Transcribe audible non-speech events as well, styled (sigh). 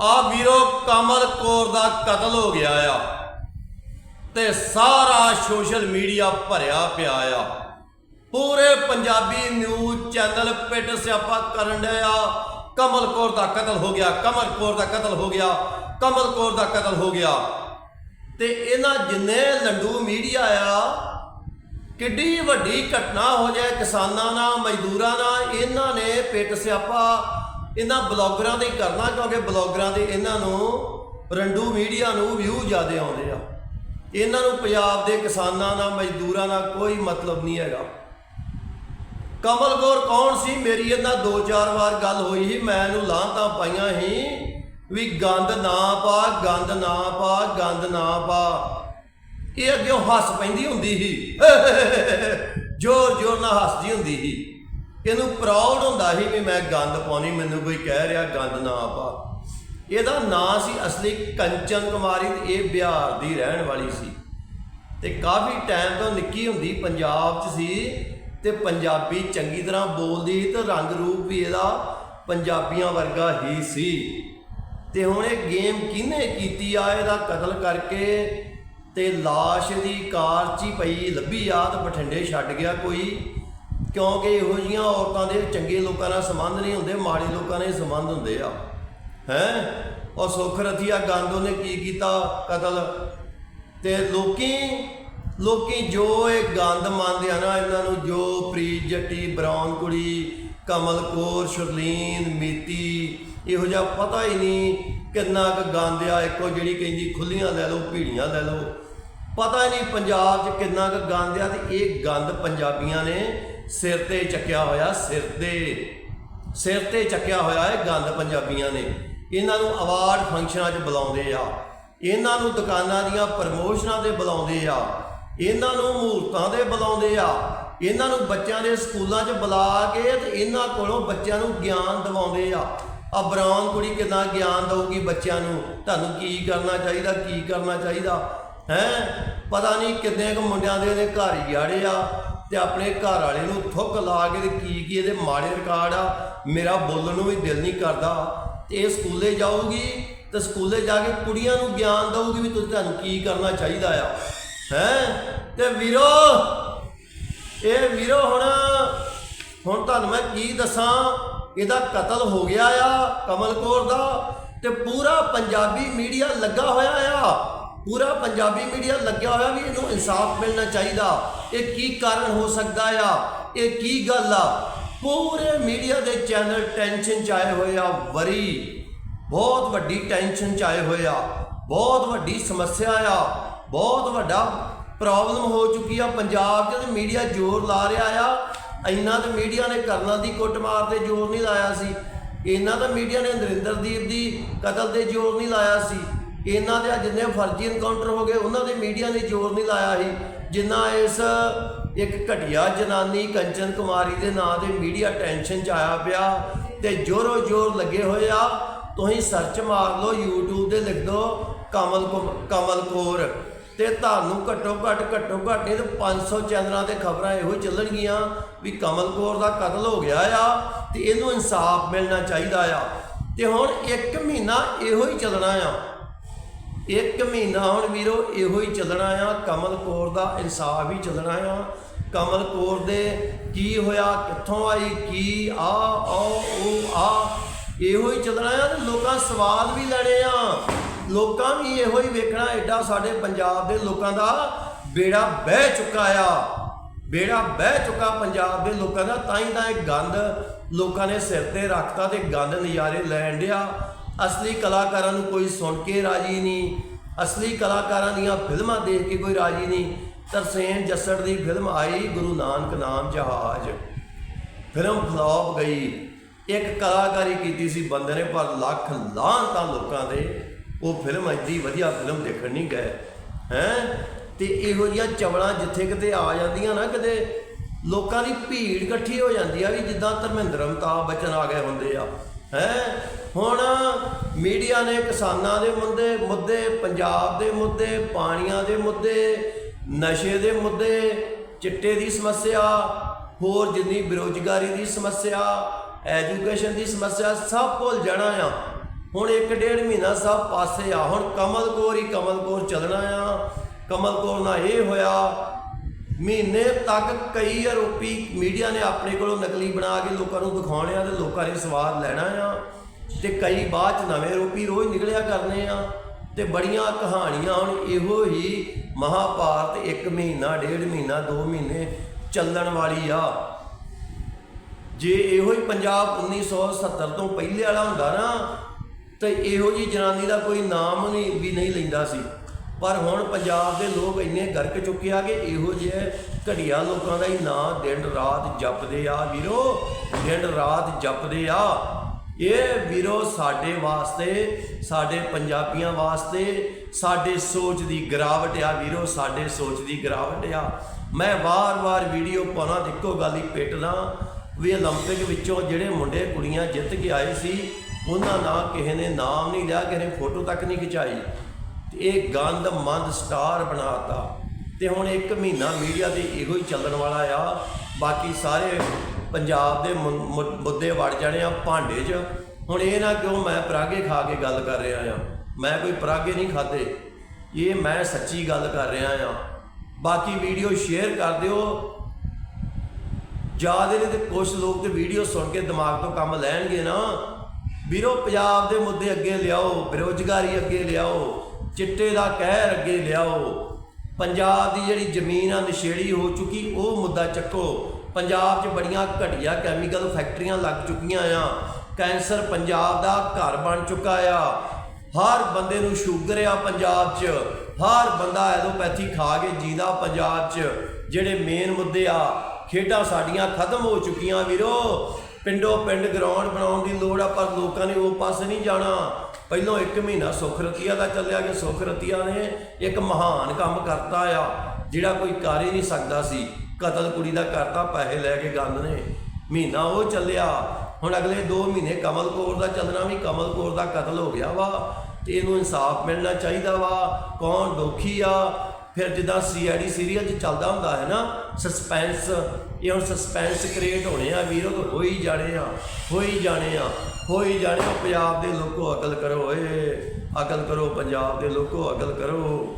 ਆ ਵੀਰੋ ਕਮਲ ਕੌਰ ਦਾ ਕਤਲ ਹੋ ਗਿਆ ਆ ਤੇ ਸਾਰਾ ਸੋਸ਼ਲ ਮੀਡੀਆ ਭਰਿਆ ਪਿਆ ਆ। ਪੂਰੇ ਪੰਜਾਬੀ ਨਿਊਜ਼ ਚੈਨਲ ਪਿੱਟ ਸਿਆਪਾ ਕਰਨ ਡਿਆ ਕਮਲ ਕੌਰ ਦਾ ਕਤਲ ਹੋ ਗਿਆ, ਕਮਲ ਕੌਰ ਦਾ ਕਤਲ ਹੋ ਗਿਆ, ਕਮਲ ਕੌਰ ਦਾ ਕਤਲ ਹੋ ਗਿਆ। ਤੇ ਇਹਨਾਂ ਜਿੰਨੇ ਲੰਡੂ ਮੀਡੀਆ ਆ, ਕਿੱਡੀ ਵੱਡੀ ਘਟਨਾ ਹੋ ਜਾਏ ਕਿਸਾਨਾਂ ਨਾਲ, ਮਜ਼ਦੂਰਾਂ ਨਾਲ, ਇਹਨਾਂ ਨੇ ਪਿੱਟ ਸਿਆਪਾ ਇਹਨਾਂ ਬਲੌਗਰਾਂ ਦੇ ਕਰਨਾ, ਕਿਉਂਕਿ ਬਲੌਗਰਾਂ ਦੇ ਇਹਨਾਂ ਨੂੰ ਰੰਡੂ ਮੀਡੀਆ ਨੂੰ ਵਿਊ ਜ਼ਿਆਦੇ ਆਉਂਦੇ ਆ। ਇਹਨਾਂ ਨੂੰ ਪੰਜਾਬ ਦੇ ਕਿਸਾਨਾਂ ਨਾਲ, ਮਜ਼ਦੂਰਾਂ ਨਾਲ ਕੋਈ ਮਤਲਬ ਨਹੀਂ ਹੈਗਾ। ਕਮਲ ਗੌਰ ਕੌਣ ਸੀ? ਮੇਰੀ ਇਹਨਾਂ ਦੋ ਚਾਰ ਵਾਰ ਗੱਲ ਹੋਈ ਸੀ, ਮੈਂ ਇਹਨੂੰ ਲਾਂਤਾਂ ਪਾਈਆਂ ਸੀ ਵੀ ਗੰਦ ਨਾ ਪਾ, ਗੰਦ ਨਾ ਪਾ, ਗੰਦ ਨਾ ਪਾ। ਇਹ ਅੱਗੇ ਹੱਸ ਪੈਂਦੀ ਹੁੰਦੀ ਸੀ। (laughs) ਜੋਰ ਜੋਰ ਨਾਲ ਹੱਸਦੀ ਹੁੰਦੀ ਸੀ। ਇਹਨੂੰ ਪ੍ਰਾਊਡ ਹੁੰਦਾ ਸੀ ਵੀ ਮੈਂ ਗੰਦ ਪਾਉਣੀ, ਮੈਨੂੰ ਕੋਈ ਕਹਿ ਰਿਹਾ ਗੰਦ ਨਾ ਪਾ। ਇਹਦਾ ਨਾਂ ਸੀ ਅਸਲੀ ਕੰਚਨ ਕੁਮਾਰੀ ਤੇ ਇਹ ਬਿਹਾਰ ਦੀ ਰਹਿਣ ਵਾਲੀ ਸੀ। ਤੇ ਕਾਫੀ ਟਾਈਮ ਤੋਂ ਨਿੱਕੀ ਹੁੰਦੀ ਪੰਜਾਬ 'ਚ ਸੀ ਤੇ ਪੰਜਾਬੀ ਚੰਗੀ ਤਰ੍ਹਾਂ ਬੋਲਦੀ ਸੀ ਤੇ ਰੰਗ ਰੂਪ ਵੀ ਇਹਦਾ ਪੰਜਾਬੀਆਂ ਵਰਗਾ ਹੀ ਸੀ। ਤੇ ਹੁਣ ਇਹ ਗੇਮ ਕਿਹਨੇ ਕੀਤੀ ਆ? ਇਹਦਾ ਕਤਲ ਕਰਕੇ ਤੇ ਲਾਸ਼ ਦੀ ਕਾਰ 'ਚ ਹੀ ਪਈ, ਲੱਭੀ ਆ ਤੇ ਬਠਿੰਡੇ ਛੱਡ ਗਿਆ ਕੋਈ। ਕਿਉਂਕਿ ਇਹੋ ਜੀਆਂ ਔਰਤਾਂ ਦੇ ਚੰਗੇ ਲੋਕਾਂ ਨਾਲ ਸੰਬੰਧ ਨਹੀਂ ਹੁੰਦੇ, ਮਾੜੇ ਲੋਕਾਂ ਨਾਲ ਹੀ ਸੰਬੰਧ ਹੁੰਦੇ ਆ। ਹੈ? ਉਹ ਸੁਖ ਰਥੀਆ ਗਾਂਧੋ ਨੇ ਕੀ ਕੀਤਾ ਕਤਲ? ਤੇ ਲੋਕੀ ਲੋਕੀ ਜੋ ਇਹ ਗੰਦ ਮੰਨਦੇ ਆ ਨਾ, ਇਹਨਾਂ ਨੂੰ ਜੋ ਪ੍ਰੀਤ ਜੱਟੀ, ਬਰਾਉਨ ਕੁੜੀ, ਕਮਲ ਕੌਰ, ਸ਼ਰਲੀਨ, ਮੀਤੀ, ਇਹੋ ਜਿਹਾ ਪਤਾ ਹੀ ਨਹੀਂ ਕਿੰਨਾ ਕੁ ਗੰਦ ਆ। ਇੱਕੋ ਜਿਹੜੀ ਕਹਿੰਦੀ ਖੁੱਲੀਆਂ ਲੈ ਲਓ, ਭੀੜੀਆਂ ਲੈ ਲਓ। ਪਤਾ ਹੀ ਨਹੀਂ ਪੰਜਾਬ 'ਚ ਕਿੰਨਾ ਕੁ ਗੰਦ ਆ ਤੇ ਇਹ ਗੰਦ ਪੰਜਾਬੀਆਂ ਨੇ ਸਿਰ ਤੇ ਚੱਕਿਆ ਹੋਇਆ, ਸਿਰ ਤੇ ਸਿਰ ਤੇ ਚੱਕਿਆ ਹੋਇਆ ਇਹ ਗੰਦ ਪੰਜਾਬੀਆਂ ਨੇ। ਇਹਨਾਂ ਨੂੰ ਅਵਾਰਡ ਫੰਕਸ਼ਨਾਂ 'ਚ ਬੁਲਾਉਂਦੇ ਆ। ਇਹਨਾਂ ਨੂੰ ਦੁਕਾਨਾਂ ਦੀਆਂ ਪ੍ਰਮੋਸ਼ਨਾਂ ਤੇ ਬੁਲਾਉਂਦੇ ਆ। ਇਹਨਾਂ ਨੂੰ ਮਹੂਰਤਾਂ ਦੇ ਬੁਲਾਉਂਦੇ ਆ। ਇਹਨਾਂ ਨੂੰ ਬੱਚਿਆਂ ਦੇ ਸਕੂਲਾਂ 'ਚ ਬੁਲਾ ਕੇ ਤੇ ਇਹਨਾਂ ਕੋਲੋਂ ਬੱਚਿਆਂ ਨੂੰ ਗਿਆਨ ਦਿਵਾਉਂਦੇ ਆ। ਆ ਬਰਾਉਨ ਕੁੜੀ ਕਿੰਨਾ ਗਿਆਨ ਦਊਗੀ ਬੱਚਿਆਂ ਨੂੰ। ਤੁਹਾਨੂੰ ਕੀ ਕਰਨਾ ਚਾਹੀਦਾ, ਕੀ ਕਰਨਾ ਚਾਹੀਦਾ? ਹੈ? ਪਤਾ ਨਹੀਂ ਕਿੰਨੇ ਕੁ ਮੁੰਡਿਆਂ ਦੇ ਇਹਦੇ ਘਰ ਜਾੜੇ ਆ ਤੇ ਆਪਣੇ ਘਰ ਵਾਲੇ ਨੂੰ ਥੁੱਕ ਲਾ ਕੇ ਤੇ ਕੀ ਕੀ ਇਹਦੇ ਮਾੜੇ ਰਿਕਾਰਡ ਆ, ਮੇਰਾ ਬੋਲਣ ਨੂੰ ਵੀ ਦਿਲ ਨਹੀਂ ਕਰਦਾ। ਤੇ ਇਹ ਸਕੂਲੇ ਜਾਊਗੀ ਤੇ ਸਕੂਲੇ ਜਾ ਕੇ ਕੁੜੀਆਂ ਨੂੰ ਗਿਆਨ ਦਊਗੀ ਵੀ ਤੁਸੀਂ ਤੁਹਾਨੂੰ ਕੀ ਕਰਨਾ ਚਾਹੀਦਾ ਆ। ਹੈ? ਤੇ ਵੀਰੋ, ਇਹ ਵੀਰੋ ਹੁਣ ਹੁਣ ਤੁਹਾਨੂੰ ਮੈਂ ਕੀ ਦੱਸਾਂ, ਇਹਦਾ ਕਤਲ ਹੋ ਗਿਆ ਆ ਕਮਲ ਕੌਰ ਦਾ ਤੇ ਪੂਰਾ ਪੰਜਾਬੀ ਮੀਡੀਆ ਲੱਗਾ ਹੋਇਆ ਆ। ਪੂਰਾ ਪੰਜਾਬੀ ਮੀਡੀਆ ਲੱਗਿਆ ਹੋਇਆ ਵੀ ਇਹਨੂੰ ਇਨਸਾਫ ਮਿਲਣਾ ਚਾਹੀਦਾ। ਇਹ ਕੀ ਕਾਰਨ ਹੋ ਸਕਦਾ ਆ? ਇਹ ਕੀ ਗੱਲ ਆ? ਪੂਰੇ ਮੀਡੀਆ ਦੇ ਚੈਨਲ ਟੈਨਸ਼ਨ ਚ ਆਏ ਹੋਏ ਆ ਵਰੀ। ਬਹੁਤ ਵੱਡੀ ਟੈਨਸ਼ਨ ਚ ਆਏ ਹੋਏ ਆ। ਬਹੁਤ ਵੱਡੀ ਸਮੱਸਿਆ ਆ। ਬਹੁਤ ਵੱਡਾ ਪ੍ਰੋਬਲਮ ਹੋ ਚੁੱਕੀ ਆ। ਪੰਜਾਬ 'ਚ ਮੀਡੀਆ ਜ਼ੋਰ ਲਾ ਰਿਹਾ ਆ। ਇੰਨਾ ਤੇ ਮੀਡੀਆ ਨੇ ਕਰਨਲ ਦੀ ਕੁੱਟਮਾਰ ਤੇ ਜ਼ੋਰ ਨਹੀਂ ਲਾਇਆ ਸੀ। ਇੰਨਾ ਤਾਂ ਮੀਡੀਆ ਨੇ ਨਰਿੰਦਰਦੀਪ ਦੀ ਕਤਲ ਤੇ ਜ਼ੋਰ ਨਹੀਂ ਲਾਇਆ ਸੀ। ਇਹਨਾਂ ਦੇ ਜਿੰਨੇ ਫਰਜ਼ੀ ਇਨਕਾਊਂਟਰ ਹੋ ਗਏ, ਉਹਨਾਂ ਦੇ ਮੀਡੀਆ ਨੇ ਜ਼ੋਰ ਨਹੀਂ ਲਾਇਆ ਸੀ। ਜਿੰਨਾ ਇਸ ਇੱਕ ਘਟੀਆ ਜਨਾਨੀ ਕੰਚਨ ਕੁਮਾਰੀ ਦੇ ਨਾਂ ਤੇ ਮੀਡੀਆ ਟੈਨਸ਼ਨ ਚ ਆਇਆ ਪਿਆ ਤੇ ਜੋਰੋ ਜੋਰ ਲੱਗੇ ਹੋਏ ਆ। ਤੁਸੀਂ ਸਰਚ ਮਾਰ ਲਓ, YouTube ਤੇ ਲਿਖ ਦਿਓ ਕਮਲ ਕੁਮ- ਕਮਲ ਕੌਰ। ਤੇ ਤੁਹਾਨੂੰ ਘੱਟੋ ਘੱਟ ਘੱਟੋ ਘੱਟ ਇਹ 500 ਚੈਨਲਾਂ ਤੇ ਖਬਰਾਂ ਇਹੋ ਹੀ ਚੱਲਣਗੀਆਂ ਵੀ ਕਮਲ ਕੌਰ ਦਾ ਕਤਲ ਹੋ ਗਿਆ ਆ ਤੇ ਇਹਨੂੰ ਇਨਸਾਫ ਮਿਲਣਾ ਚਾਹੀਦਾ ਆ। ਤੇ ਹੁਣ 1 ਮਹੀਨਾ ਇਹੋ ਹੀ ਚੱਲਣਾ ਆ। ਇੱਕ ਮਹੀਨਾ ਹੁਣ ਵੀਰੋ, ਇਹੋ ਹੀ ਚੱਲਣਾ ਆ। ਕਮਲ ਕੌਰ ਦਾ ਇਨਸਾਫ ਹੀ ਚੱਲਣਾ ਆ। ਕਮਲ ਕੌਰ ਦੇ ਕੀ ਹੋਇਆ, ਕਿੱਥੋਂ ਆਈ, ਕੀ ਆ ਆ ਉਹ ਆ, ਇਹੋ ਹੀ ਚੱਲਣਾ ਆ ਤੇ ਲੋਕਾਂ ਸਵਾਲ ਵੀ ਲੈਣੇ ਆ। ਲੋਕਾਂ ਵੀ ਇਹੋ ਹੀ ਵੇਖਣਾ ਐਡਾ ਸਾਡੇ ਪੰਜਾਬ ਦੇ ਲੋਕਾਂ ਦਾ ਬੇੜਾ ਬਹਿ ਚੁੱਕਾ ਆ। ਬੇੜਾ ਬਹਿ ਚੁੱਕਾ ਪੰਜਾਬ ਦੇ ਲੋਕਾਂ ਦਾ। ਤਾਂ ਹੀ ਤਾਂ ਇਹ ਗੰਦ ਲੋਕਾਂ ਨੇ ਸਿਰ ਤੇ ਰੱਖਤਾ ਤੇ ਗੰਦ ਨਜ਼ਾਰੇ ਲੈਣ ਡਿਆ। ਅਸਲੀ ਕਲਾਕਾਰਾਂ ਨੂੰ ਕੋਈ ਸੁਣ ਕੇ ਰਾਜੀ ਨਹੀਂ। ਅਸਲੀ ਕਲਾਕਾਰਾਂ ਦੀਆਂ ਫਿਲਮਾਂ ਦੇਖ ਕੇ ਕੋਈ ਰਾਜੀ ਨਹੀਂ। ਤਰਸੇਮ ਜੱਸੜ ਦੀ ਫਿਲਮ ਆਈ ਗੁਰੂ ਨਾਨਕ ਨਾਮ ਜਹਾਜ਼। ਫਿਲਮ ਫਲॉप ਗਈ। ਇੱਕ ਕਲਾਕਾਰੀ ਕੀਤੀ ਸੀ ਬੰਦੇ ਨੇ, ਪਰ ਲੱਖ ਲਾਹਨਤਾਂ ਲੋਕਾਂ ਦੇ। ਉਹ ਫਿਲਮ ਐਡੀ ਵਧੀਆ ਫਿਲਮ ਦੇਖਣ ਨਹੀਂ ਗਏ। ਹੈ? ਤੇ ਇਹੋ ਜਿਹੀਆਂ ਚਵਲਾਂ ਜਿੱਥੇ ਕਿਤੇ ਆ ਜਾਂਦੀਆਂ ਨਾ, ਕਿਤੇ ਲੋਕਾਂ ਦੀ ਭੀੜ ਇਕੱਠੀ ਹੋ ਜਾਂਦੀ ਆ ਵੀ ਜਿੱਦਾਂ ਧਰਮਿੰਦਰ ਅਮਤਾਬ ਬੱਚਨ ਆ ਗਏ ਹੁੰਦੇ ਆ। ਹੈ? ਹੁਣ ਮੀਡੀਆ ਨੇ ਕਿਸਾਨਾਂ ਦੇ ਮੁੱਦੇ ਮੁੱਦੇ, ਪੰਜਾਬ ਦੇ ਮੁੱਦੇ, ਪਾਣੀਆਂ ਦੇ ਮੁੱਦੇ, ਨਸ਼ੇ ਦੇ ਮੁੱਦੇ, ਚਿੱਟੇ ਦੀ ਸਮੱਸਿਆ, ਹੋਰ ਜਿੰਨੀ ਬੇਰੁਜ਼ਗਾਰੀ ਦੀ ਸਮੱਸਿਆ, ਐਜੂਕੇਸ਼ਨ ਦੀ ਸਮੱਸਿਆ, ਸਭ ਭੁੱਲ ਜਾਣਾ ਆ। ਹੁਣ ਇੱਕ ਡੇਢ ਮਹੀਨਾ ਸਭ ਪਾਸੇ ਆ। ਹੁਣ ਕਮਲ ਕੌਰ ਹੀ ਕਮਲ ਕੌਰ ਚੱਲਣਾ ਆ। ਕਮਲ ਕੌਰ ਨਾਲ ਇਹ ਹੋਇਆ ਮਹੀਨੇ ਤੱਕ ਕਈ ਆਰੋਪੀ ਮੀਡੀਆ ਨੇ ਆਪਣੇ ਕੋਲੋਂ ਨਕਲੀ ਬਣਾ ਕੇ ਲੋਕਾਂ ਨੂੰ ਦਿਖਾਉਣੇ ਆ ਤੇ ਲੋਕਾਂ ਨੇ ਸਵਾਦ ਲੈਣਾ ਆ। ਤੇ ਕਈ ਬਾਅਦ ਚ ਨਵੇਂ ਆਰੋਪੀ ਰੋਜ਼ ਨਿਕਲਿਆ ਕਰਨੇ ਆ। ਤੇ ਬੜੀਆਂ ਕਹਾਣੀਆਂ ਹੁਣ ਇਹੋ ਹੀ ਮਹਾਭਾਰਤ ਇੱਕ ਮਹੀਨਾ, ਡੇਢ ਮਹੀਨਾ 2 ਮਹੀਨੇ ਚੱਲਣ ਵਾਲੀ ਆ। ਜੇ ਇਹੋ ਹੀ ਪੰਜਾਬ 1970 ਤੋਂ ਪਹਿਲੇ ਵਾਲਾ ਹੁੰਦਾ ਨਾ, ਤੇ ਇਹੋ ਜੀ ਜਨਾਨੀ ਦਾ ਕੋਈ ਨਾਮ ਨਹੀਂ, ਵੀ ਨਹੀਂ ਲੈਂਦਾ ਸੀ। ਪਰ ਹੁਣ ਪੰਜਾਬ ਦੇ ਲੋਕ ਇੰਨੇ ਗਰਕ ਚੁੱਕੇ ਆ ਕਿ ਇਹੋ ਜਿਹੇ ਘੜੀਆਂ ਲੋਕਾਂ ਦਾ ਹੀ ਨਾਂ ਦਿਨ ਰਾਤ ਜਪਦੇ ਆ ਵੀਰੋ ਦਿਨ ਰਾਤ ਜਪਦੇ ਆ ਇਹ ਵੀਰੋ ਸਾਡੇ ਵਾਸਤੇ ਸਾਡੇ ਪੰਜਾਬੀਆਂ ਵਾਸਤੇ ਸਾਡੇ ਸੋਚ ਦੀ ਗਿਰਾਵਟ ਆ ਵੀਰੋ ਸਾਡੇ ਸੋਚ ਦੀ ਗਿਰਾਵਟ ਆ ਮੈਂ ਵਾਰ-ਵਾਰ ਵੀਡੀਓ ਪਾਉਣਾ ਤੇ ਇੱਕੋ ਗੱਲ ਹੀ ਪਿੱਟਦਾ ਵੀ 올림픽 ਵਿੱਚੋਂ ਜਿਹੜੇ ਮੁੰਡੇ ਕੁੜੀਆਂ ਜਿੱਤ ਕੇ ਆਏ ਸੀ ਉਹਨਾਂ ਨਾਲ ਕਿਸੇ ਨੇ ਨਾਮ ਨਹੀਂ ਲਿਆ ਕਿਸੇ ਨੇ ਫੋਟੋ ਤੱਕ ਨਹੀਂ ਖਿਚਾਈ ਤੇ ਇਹ ਗੰਦ ਮੰਦ ਸਟਾਰ ਬਣਾਤਾ। ਤੇ ਹੁਣ ਇੱਕ ਮਹੀਨਾ ਮੀਡੀਆ ਤੇ ਇਹੋ ਹੀ ਚੱਲਣ ਵਾਲਾ ਆ। ਬਾਕੀ ਸਾਰੇ ਪੰਜਾਬ ਦੇ ਮੁੱਦੇ ਵੜ ਜਾਣੇ ਆ ਭਾਂਡੇ 'ਚ। ਹੁਣ ਇਹ ਨਾ ਕਿਉਂ ਮੈਂ ਪਰਾਗੇ ਖਾ ਕੇ ਗੱਲ ਕਰ ਰਿਹਾ ਆ? ਮੈਂ ਕੋਈ ਪਰਾਗੇ ਨਹੀਂ ਖਾਦੇ ਇਹ ਮੈਂ ਸੱਚੀ ਗੱਲ ਕਰ ਰਿਹਾ ਆ। ਬਾਕੀ ਵੀਡੀਓ ਸ਼ੇਅਰ ਕਰ ਦਿਓ। ਜ਼ਿਆਦਾ ਨੇ ਤੇ ਕੁਝ ਲੋਕ ਤੇ ਵੀਡੀਓ ਸੁਣ ਕੇ ਦਿਮਾਗ ਤੋਂ ਕੰਮ ਲੈਣਗੇ ਨਾ। ਵੀਰੋ, ਪੰਜਾਬ ਦੇ ਮੁੱਦੇ ਅੱਗੇ ਲਿਆਓ, ਬੇਰੁਜ਼ਗਾਰੀ ਅੱਗੇ ਲਿਆਓ। ਚਿੱਟੇ ਦਾ ਕਹਿਰ ਅੱਗੇ ਲਿਆਓ। ਪੰਜਾਬ ਦੀ ਜਿਹੜੀ ਜ਼ਮੀਨ ਆ, ਨਸ਼ੇੜੀ ਹੋ ਚੁੱਕੀ, ਉਹ ਮੁੱਦਾ ਚੱਕੋ। ਪੰਜਾਬ 'ਚ ਬੜੀਆਂ ਘਟੀਆ ਕੈਮੀਕਲ ਫੈਕਟਰੀਆਂ ਲੱਗ ਚੁੱਕੀਆਂ ਆ। ਕੈਂਸਰ ਪੰਜਾਬ ਦਾ ਘਰ ਬਣ ਚੁੱਕਾ ਆ। ਹਰ ਬੰਦੇ ਨੂੰ ਸ਼ੂਗਰ ਆ ਪੰਜਾਬ 'ਚ। ਹਰ ਬੰਦਾ ਐਲੋਪੈਥੀ ਖਾ ਕੇ ਜੀਦਾ ਪੰਜਾਬ 'ਚ। ਜਿਹੜੇ ਮੇਨ ਮੁੱਦੇ ਆ, ਖੇਡਾਂ ਸਾਡੀਆਂ ਖਤਮ ਹੋ ਚੁੱਕੀਆਂ ਵੀਰੋ। ਪਿੰਡੋ ਪਿੰਡ ਗਰਾਊਂਡ ਬਣਾਉਣ ਦੀ ਲੋੜ ਆ, ਪਰ ਲੋਕਾਂ ਨੇ ਉਹ ਪਾਸੇ ਨਹੀਂ ਜਾਣਾ। ਪਹਿਲੋਂ ਇੱਕ ਮਹੀਨਾ ਸੁਖ ਰਤੀਆ ਦਾ ਚੱਲਿਆ ਗਿਆ। ਸੁਖ ਰਤੀਆ ਨੇ ਇੱਕ ਮਹਾਨ ਕੰਮ ਕਰਤਾ ਆ, ਜਿਹੜਾ ਕੋਈ ਕਰ ਹੀ ਨਹੀਂ ਸਕਦਾ ਸੀ। ਕਤਲ ਕੁੜੀ ਦਾ ਕਰਤਾ, ਪੈਸੇ ਲੈ ਕੇ ਗੰਦ ਨੇ। ਮਹੀਨਾ ਉਹ ਚੱਲਿਆ। ਹੁਣ ਅਗਲੇ 2 ਮਹੀਨੇ ਕਮਲ ਕੌਰ ਦਾ ਚੱਲਣਾ ਵੀ ਕਮਲ ਕੌਰ ਦਾ ਕਤਲ ਹੋ ਗਿਆ ਵਾ ਤੇ ਇਹਨੂੰ ਇਨਸਾਫ ਮਿਲਣਾ ਚਾਹੀਦਾ ਵਾ। ਕੌਣ ਦੋਖੀ ਆ? ਫਿਰ ਜਿੱਦਾਂ ਸੀਆਈਡੀ ਸੀਰੀਅਲ 'ਚ ਚੱਲਦਾ ਹੁੰਦਾ ਹੈ ਨਾ ਸਸਪੈਂਸ ਇਹ ਹੁਣ ਸਸਪੈਂਸ ਕ੍ਰੀਏਟ ਹੋਣੇ ਆ ਵੀਰੋ ਤਾਂ ਹੋ ਹੀ ਜਾਣੇ ਆ, ਹੋਈ ਜਾਣੇ ਆ। ਹੋ ਹੀ ਜਾਣੇ, ਪੰਜਾਬ ਦੇ ਲੋਕੋ ਅਕਲ ਕਰੋ ਏ ਅਕਲ ਕਰੋ, ਪੰਜਾਬ ਦੇ ਲੋਕੋ ਅਕਲ ਕਰੋ।